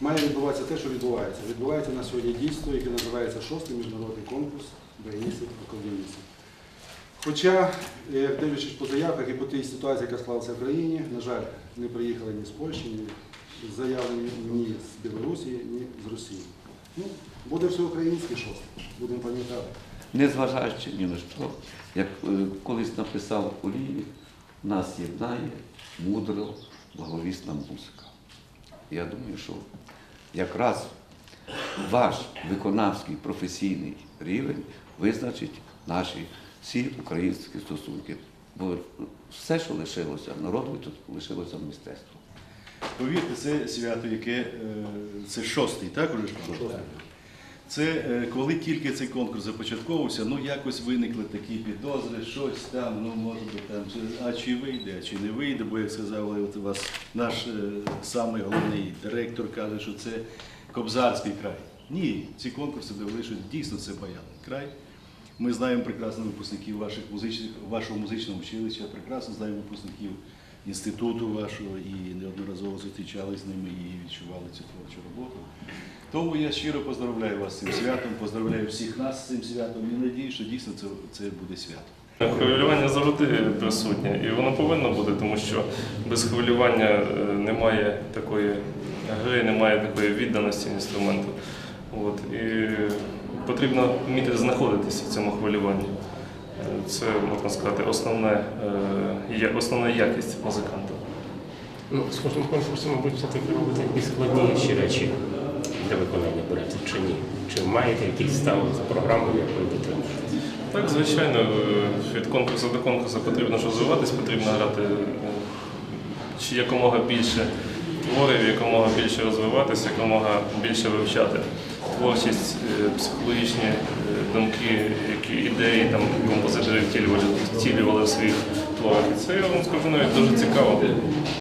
має відбуватися те, що відбувається. Відбувається на сьогодні дійство, яке називається шостий міжнародний конкурс баяністів акордеоністів. Хоча, е, дивлячись по заявках і по тій ситуації, яка склалася в країні, на жаль, не приїхали ні з Польщі, ні з заявлені ні з Білорусі, ні з Росії. Ну, буде всеукраїнський шостий, будемо пам'ятати. Незважаючи ні на що, як е, колись написав Олії, нас єднає мудро благовісна музика. Я думаю, що якраз ваш виконавський професійний рівень визначить наші всі українські стосунки. Бо все, що лишилося, народу тут лишилося мистецтво. Повірте, це свято, яке е, це шостий, так уже конкурс? Це е, коли тільки цей конкурс започатковувався, ну якось виникли такі підозри, щось там, ну може би там, а чи вийде, а чи не вийде, бо як сказав от вас наш е, самий головний директор каже, що це Кобзарський край. Ні, ці конкурси довели, що дійсно це баянний край. Ми знаємо прекрасно випускників ваших музичних, вашого музичного училища, прекрасно знаємо випускників інституту вашого і неодноразово зустрічалися з ними і відчували цю творчу роботу. Тому я щиро поздравляю вас з цим святом, поздравляю всіх нас з цим святом і надію, що дійсно це, це буде свято. Хвилювання завжди присутнє, і воно повинно бути, тому що без хвилювання е, немає такої гри, немає такої відданості інструменту. От. І потрібно вміти знаходитися в цьому хвилюванні. Це, можна сказати, основне, е, є- основна якість музиканта. Ну, з кожним конкурсом, мабуть, все-таки робити якісь складніші речі для виконання берете чи ні? Чи маєте якісь ставок за програмою, як робити? Так, звичайно, е, від конкурсу до конкурсу потрібно ж розвиватись, потрібно грати е, чи якомога більше творів, якомога більше розвиватися, якомога більше вивчати творчість, е, психологічні е, думки, які ідеї там композитори втілювали, втілювали в своїх творах. І це я вам скажу навіть дуже цікаво.